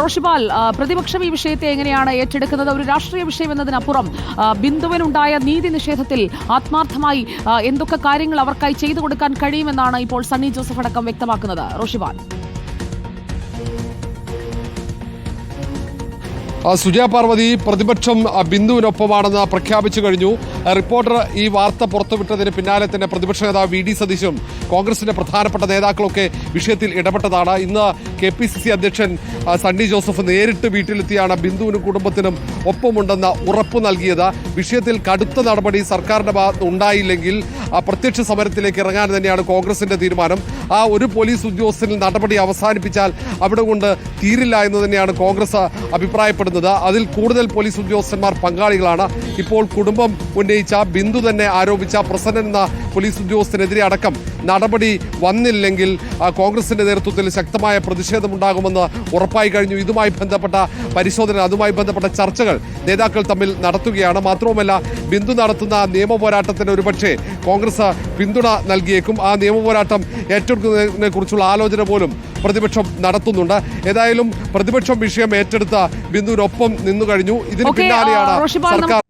റോഷിപാൽ പ്രതിപക്ഷം ഈ വിഷയത്തെ എങ്ങനെയാണ് ഏറ്റെടുക്കുന്നത്? ഒരു രാഷ്ട്രീയ വിഷയം എന്നതിനപ്പുറം ബിന്ദുവിനുണ്ടായ നീതി നിഷേധത്തിൽ ആത്മാർത്ഥമായി എന്തൊക്കെ കാര്യങ്ങൾ അവർക്കായി ചെയ്തു കൊടുക്കാൻ കഴിയുമെന്നാണ് ഇപ്പോൾ സണ്ണി ജോസഫ് അടക്കം വ്യക്തമാക്കുന്നത്. റോഷിപാൽ സുജയ പാർവതി പ്രതിപക്ഷം ബിന്ദുവിനൊപ്പമാണെന്ന് പ്രഖ്യാപിച്ചു കഴിഞ്ഞു. റിപ്പോർട്ടർ ഈ വാർത്ത പുറത്തുവിട്ടതിന് പിന്നാലെ തന്നെ പ്രതിപക്ഷ നേതാവ് വി ഡി സതീശും കോൺഗ്രസിന്റെ പ്രധാനപ്പെട്ട നേതാക്കളൊക്കെ വിഷയത്തിൽ ഇടപെട്ടതാണ്. ഇന്ന് കെ പി സി സി അധ്യക്ഷൻ സണ്ണി ജോസഫ് നേരിട്ട് വീട്ടിലെത്തിയാണ് ബിന്ദുവിനും കുടുംബത്തിനും ഒപ്പമുണ്ടെന്ന ഉറപ്പ് നൽകിയത്. വിഷയത്തിൽ കടുത്ത നടപടി സർക്കാരിന്റെ ഭാഗത്ത് ഉണ്ടായില്ലെങ്കിൽ പ്രത്യക്ഷ സമരത്തിലേക്ക് ഇറങ്ങാൻ തന്നെയാണ് കോൺഗ്രസിന്റെ തീരുമാനം. ആ ഒരു പോലീസ് ഉദ്യോഗസ്ഥനിൽ നടപടി അവസാനിപ്പിച്ചാൽ അവിടെ കൊണ്ട് തീരില്ല എന്ന് തന്നെയാണ് കോൺഗ്രസ് അഭിപ്രായപ്പെടുന്നത്. അതിൽ കൂടുതൽ പോലീസ് ഉദ്യോഗസ്ഥന്മാർ പങ്കാളികളാണ്. ഇപ്പോൾ കുടുംബം ഉന്നയിച്ച ബിന്ദു തന്നെ ആരോപിച്ച പ്രസന്നൻ എന്ന പോലീസ് ഉദ്യോഗസ്ഥനെതിരെ അടക്കം നടപടി വന്നില്ലെങ്കിൽ കോൺഗ്രസിന്റെ നേതൃത്വത്തിൽ ശക്തമായ പ്രതിഷേധമുണ്ടാകുമെന്ന് ഉറപ്പായി കഴിഞ്ഞു. ഇതുമായി ബന്ധപ്പെട്ട പരിശോധന അതുമായി ബന്ധപ്പെട്ട ചർച്ചകൾ നേതാക്കൾ തമ്മിൽ നടത്തുകയാണ്. മാത്രവുമല്ല ബിന്ദു നടത്തുന്ന നിയമ പോരാട്ടത്തിന് ഒരുപക്ഷെ കോൺഗ്രസ് പിന്തുണ നൽകിയേക്കും. ആ നിയമ പോരാട്ടം ഏറ്റെടുക്കുന്നതിനെ കുറിച്ചുള്ള ആലോചന പോലും പ്രതിപക്ഷം നടത്തുന്നുണ്ട്. ഏതായാലും പ്രതിപക്ഷം വിഷയം ഏറ്റെടുത്ത ബിന്ദുവിനൊപ്പം നിന്നു കഴിഞ്ഞു. ഇതിന് പിന്നാലെയാണ് സർക്കാർ